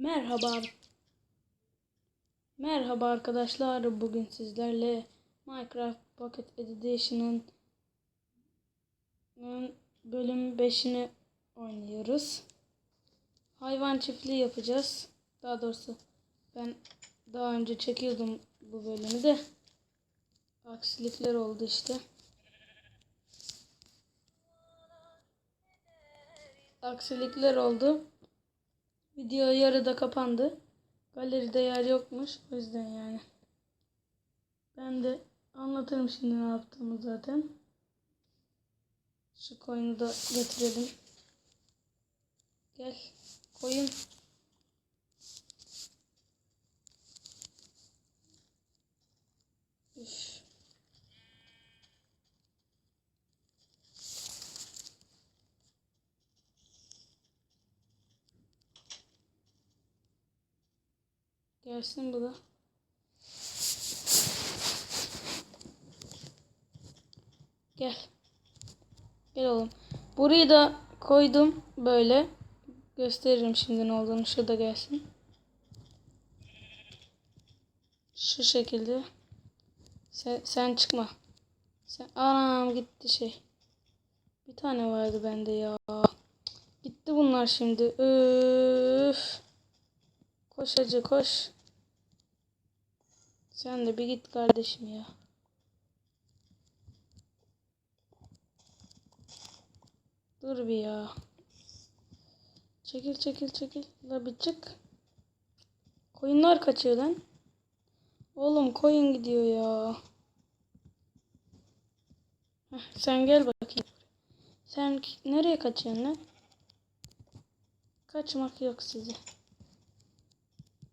Merhaba. Merhaba arkadaşlar. Bugün sizlerle Minecraft Pocket Edition'ın ın bölüm 5'ini oynuyoruz. Hayvan çiftliği yapacağız. Daha doğrusu ben daha önce çekiyordum bu bölümü de. Aksilikler oldu işte. Aksilikler oldu. Video yarıda kapandı. Galeride yer yokmuş. O yüzden yani. Ben de anlatırım şimdi ne yaptığımı zaten. Şu koyunu da getirelim. Gel. Koyun. Gelsin bu da. Gel. Gel oğlum. Burayı da koydum böyle. Gösteririm şimdi ne olduğunu. Şurada gelsin. Şu şekilde. Sen, sen çıkma. Sen, anam gitti şey. Bir tane vardı bende ya. Gitti bunlar şimdi. Öf. Koş hacı koş. Sen de bir git kardeşim ya. Dur bir ya. Çekil çekil çekil. La bir çık. Koyunlar kaçıyor lan. Oğlum koyun gidiyor ya. Heh, sen gel bakayım. Sen nereye kaçıyorsun lan? Kaçmak yok size.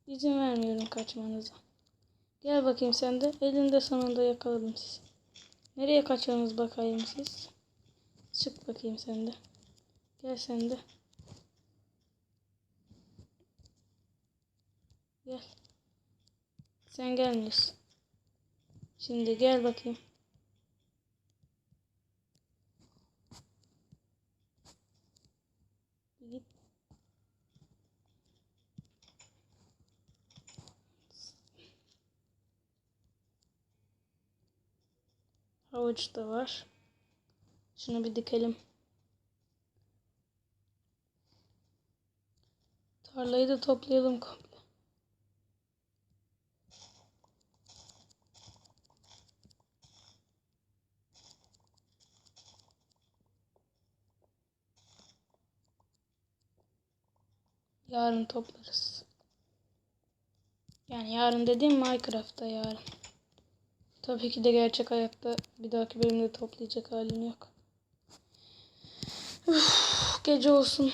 İzin vermiyorum kaçmanıza. Gel bakayım sen de. Elinde sonunda yakaladım sizi. Nereye kaçıyorsunuz bakayım siz? Çık bakayım sen de. Gel sen de. Gel. Sen gelmiyorsun. Şimdi gel bakayım. Git. Havuç da var. Şunu bir dikelim. Tarlayı da toplayalım komple. Yarın toplarız. Yani yarın dediğim Minecraft'ta yarın. Tabii ki de gerçek hayatta bir dahaki bölümde toplayacak halim yok. Üf, gece olsun.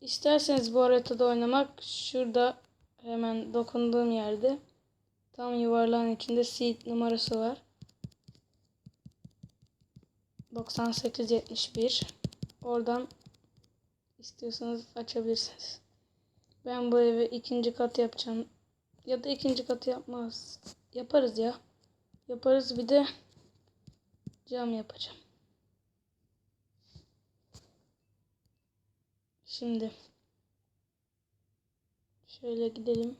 İsterseniz bu haritada oynamak şurada hemen dokunduğum yerde tam yuvarlağın içinde seed numarası var. 9871 oradan istiyorsanız açabilirsiniz. Ben bu evi ikinci kat yapacağım. Ya da ikinci katı yapmaz. Yaparız ya. Yaparız bir de cam yapacağım. Şimdi şöyle gidelim.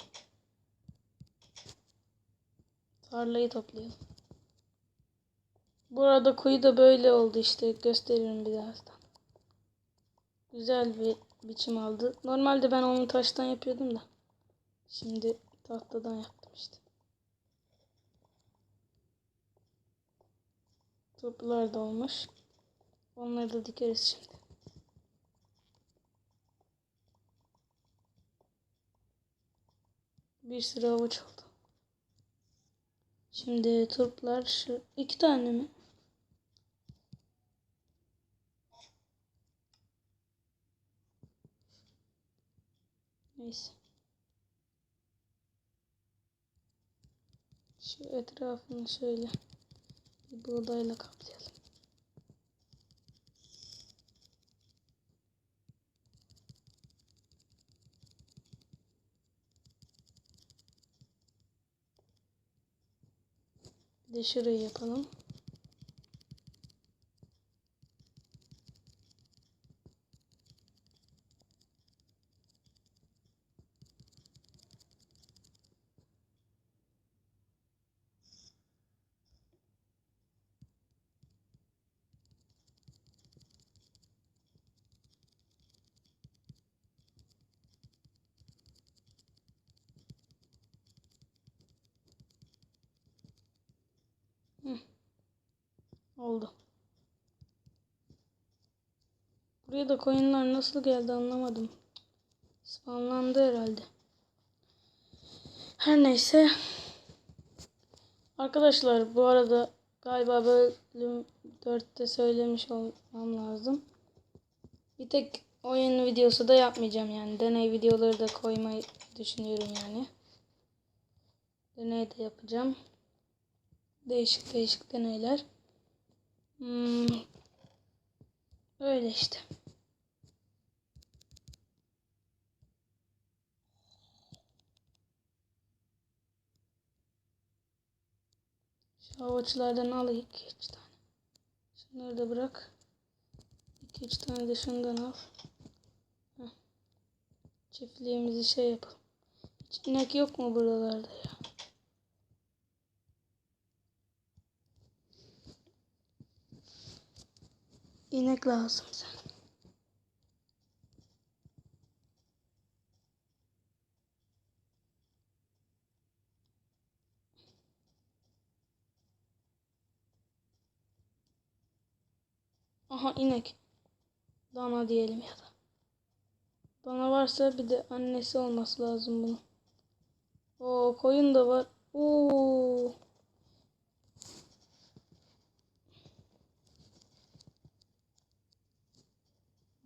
Tarlayı toplayalım. Bu arada kuyu da böyle oldu işte. Gösteririm birazdan. Güzel bir biçim aldı. Normalde ben onu taştan yapıyordum da. Şimdi tahtadan yaptım işte. Toplar da olmuş. Onları da dikeriz şimdi. Bir sürü avuç oldu. Şimdi turplar şu iki tane mi? Neyse. Şu etrafını şöyle bir buğdayla kaplayalım. Bir de şurayı yapalım. Oldu. Buraya da koyunlar nasıl geldi anlamadım. Spawnlandı herhalde. Her neyse. Arkadaşlar bu arada galiba bölüm 4'te söylemiş olmam lazım. Bir tek oyun videosu da yapmayacağım yani. Deney videoları da koymayı düşünüyorum yani. Deney de yapacağım. Değişik değişik deneyler. Hmm. Öyle işte. Şu havuçlardan al iki üç tane. Şunları da bırak. İki üç tane de şundan al. Heh. Çiftliğimizi şey yapalım. Hiç inek yok mu buralarda ya? İnek lazım sen. Aha inek. Dana diyelim ya da. Dana varsa bir de annesi olması lazım bunun. Oo koyun da var. Oo.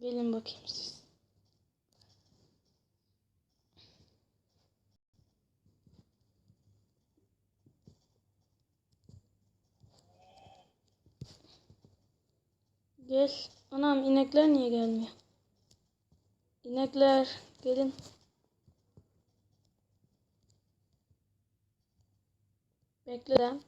Gelin bakayım siz. Gel. Anam inekler niye gelmiyor? İnekler gelin. Bekle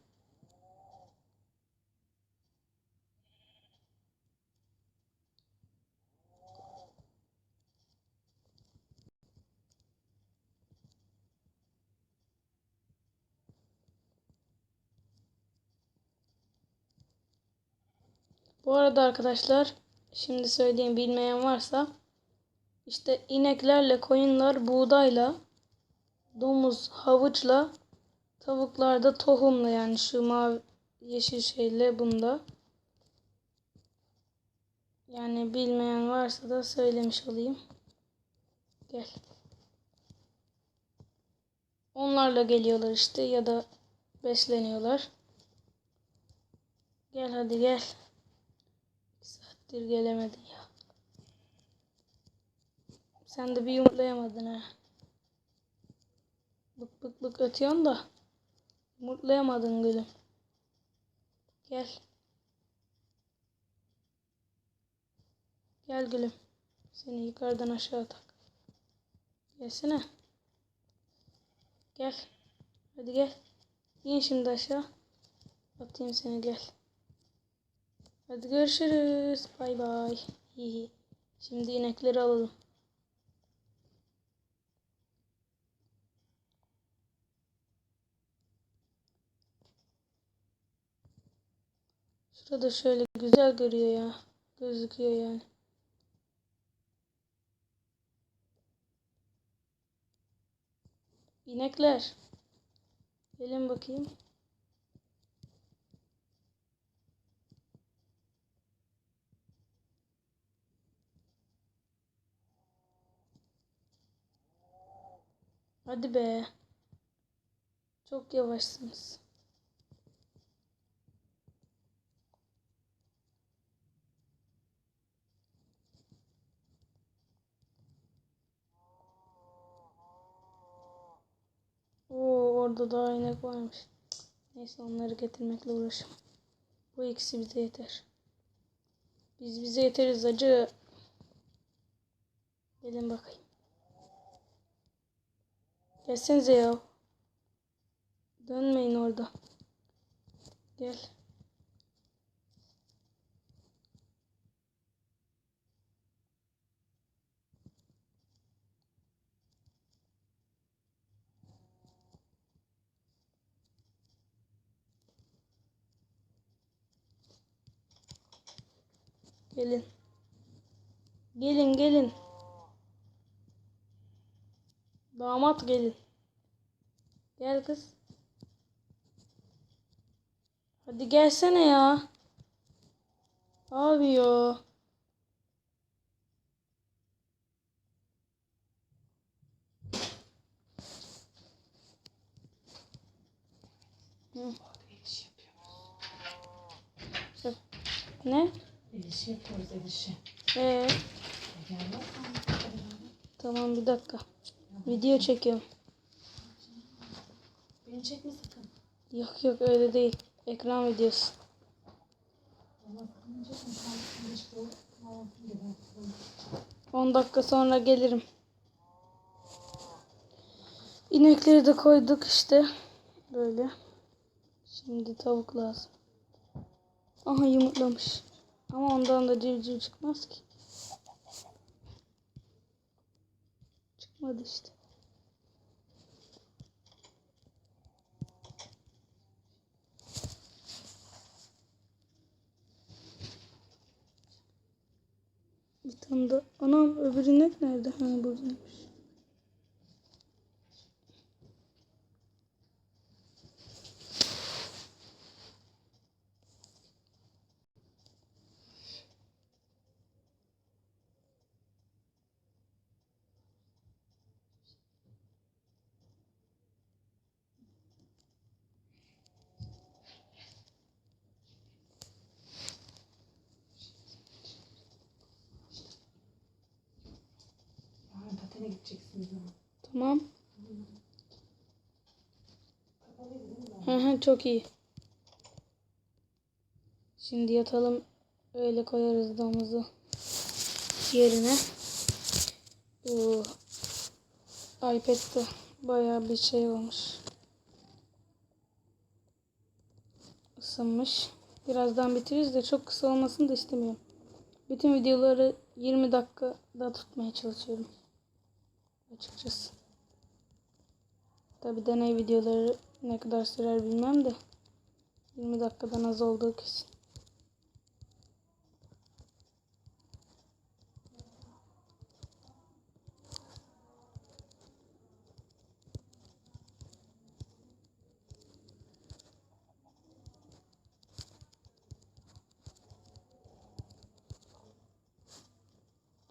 Bu arada arkadaşlar şimdi söyleyeyim bilmeyen varsa işte ineklerle koyunlar buğdayla domuz havuçla tavuklar da tohumla yani şu mavi yeşil şeyle bunda. Yani bilmeyen varsa da söylemiş olayım. Gel. Onlarla geliyorlar işte ya da besleniyorlar. Gel hadi gel. Bir saattir gelemedin ya. Sen de bir yumurtlayamadın ha. Bık bık bık ötüyorsun da. Yumurtlayamadın gülüm. Gel. Gel gülüm. Seni yukarıdan aşağı tak. Gelsene. Gel. Hadi gel. İn şimdi aşağı. Atayım seni gel. Hadi görüşürüz. Bay bay. Şimdi inekleri alalım. Şurada şöyle güzel görüyor ya. Gözüküyor yani. İnekler. Gelin bakayım. Hadi be. Çok yavaşsınız. Oo orada daha inek varmış. Neyse onları getirmekle uğraşamam. Bu ikisi bize yeter. Biz bize yeteriz acı. Gelin bakayım. Gelsenize ya. Dönmeyin orada. Gel. Gelin. Gelin gelin. Damat gelin. Gel kız. Hadi gelsene ya. Abi ya. Ne? El işi yapıyoruz el işi. Ee, tamam bir dakika. Video çekiyorum. Beni çekme sakın. Yok yok öyle değil. Ekran videosu. 10 dakika sonra gelirim. İnekleri de koyduk işte. Böyle. Şimdi tavuk lazım. Aha yumurtlamış. Ama ondan da civciv çıkmaz ki. Çıkmadı işte. Bir tane de. Anam öbür inek nerede? Ha buradaymış. Ama. Tamam. Hı hı çok iyi. Şimdi yatalım. Öyle koyarız domuzu yerine. Bu iPad'de bayağı bir şey olmuş. Isınmış. Birazdan bitiririz de çok kısa olmasını da istemiyorum. Bütün videoları 20 dakikada tutmaya çalışıyorum. Açıkçası. Tabi deney videoları ne kadar sürer bilmem de 20 dakikadan az olduğu kesin.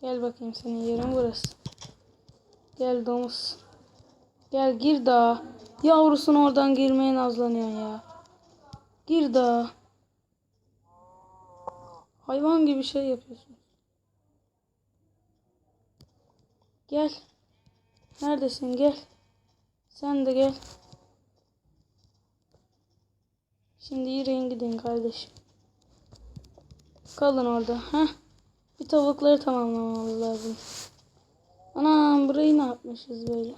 Gel bakayım senin yerin burası. Gel domuz. Gel gir daha. Yavrusun oradan girmeye nazlanıyorsun ya. Gir daha. Hayvan gibi şey yapıyorsun. Gel. Neredesin gel. Sen de gel. Şimdi yürüyün gidin kardeşim. Kalın orada. Heh. Bir tavukları tamamlamamız lazım. Anam burayı ne yapmışız böyle?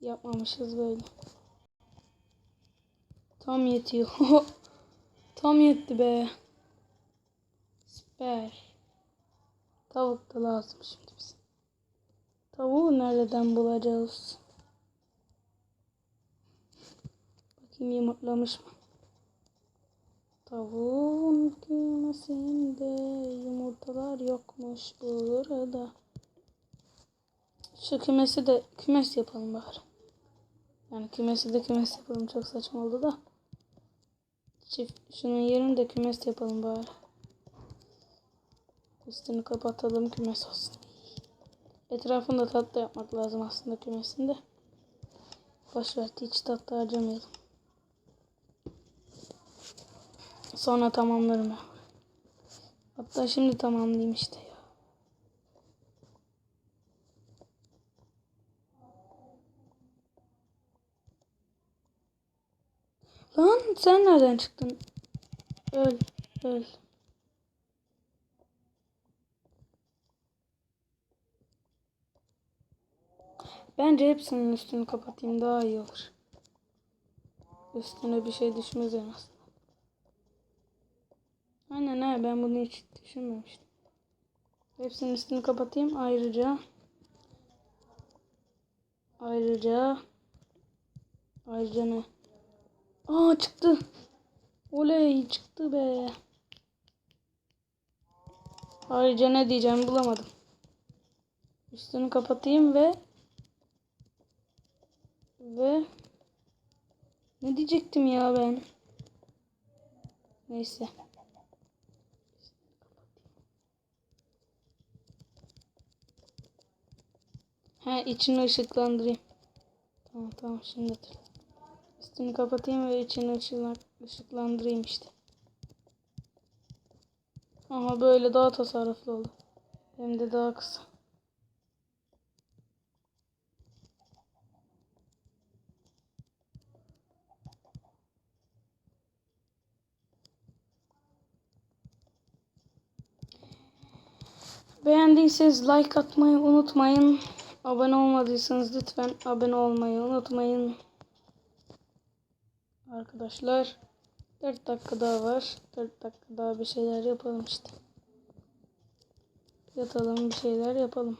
Yapmamışız böyle. Tam yetiyor. Tam yetti be. Süper. Tavuk da lazım şimdi bize. Tavuğu nereden bulacağız? Bakayım yumurtlamış mı? Tavuğun kümesinde yumurtalar yokmuş burada. Şu kümesi de kümes yapalım bari. Yani kümesi de kümes yapalım. Çok saçma oldu da. Çift, şunun yerini de kümes yapalım bari. Üstünü kapatalım kümes olsun. Etrafını da tatlı yapmak lazım aslında kümesinde. Boşver hiç tatlı harcamayalım. Sonra tamamlarım ben. Hatta şimdi tamamlayayım işte ya. Lan sen nereden çıktın? Öl, öl. Bence hepsinin üstünü kapatayım daha iyi olur. Üstüne bir şey düşmez en azından. Aynen ha ben bunu hiç düşünmemiştim. Hepsinin üstünü kapatayım ayrıca. Ayrıca. Ayrıca ne? Aa çıktı. Oley çıktı be. Ayrıca ne diyeceğimi bulamadım. Üstünü kapatayım ve ve ne diyecektim ya ben? Neyse. He içini ışıklandırayım. Tamam tamam şimdi hatırladım. Üstünü kapatayım ve içini ışıkla- ışıklandırayım işte. Ama böyle daha tasarruflu oldu. Hem de daha kısa. Beğendiyseniz like atmayı unutmayın. Abone olmadıysanız lütfen abone olmayı unutmayın. Arkadaşlar 4 dakika daha var. 4 dakika daha bir şeyler yapalım işte. Yatalım bir şeyler yapalım.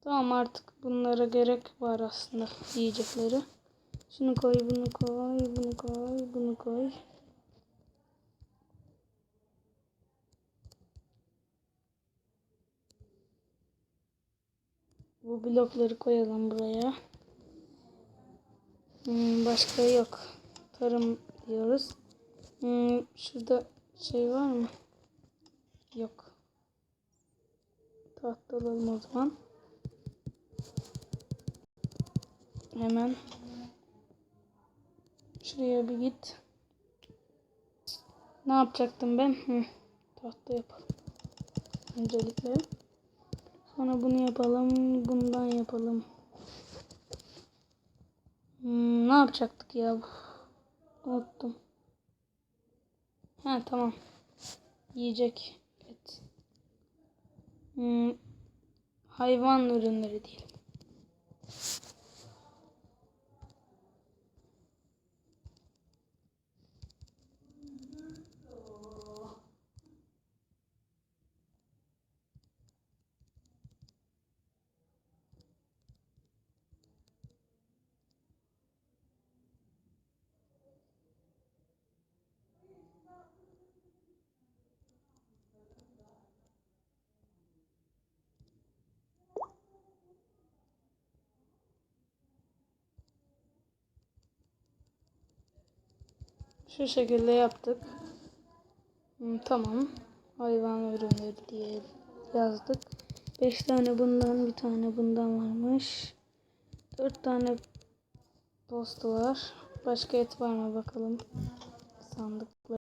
Tamam artık bunlara gerek var aslında yiyecekleri. Şunu koy, bunu koy, bunu koy, bunu koy. Bu blokları koyalım buraya. Hmm, başka yok. Tarım diyoruz. Hmm, şurada şey var mı? Yok. Tahta alalım o zaman. Hemen. Şuraya bir git. Ne yapacaktım ben? Hı, tahta yapalım. Öncelikle. Sonra bunu yapalım. Bundan yapalım. Hmm, ne yapacaktık ya? Unuttum. Ha tamam. Yiyecek. Et. Hmm, hayvan ürünleri değil. Şu şekilde yaptık. Tamam. Hayvan ürünleri diye yazdık. 5 tane bundan, bir tane bundan varmış. 4 tane tost var. Başka et var mı bakalım. Sandıklar.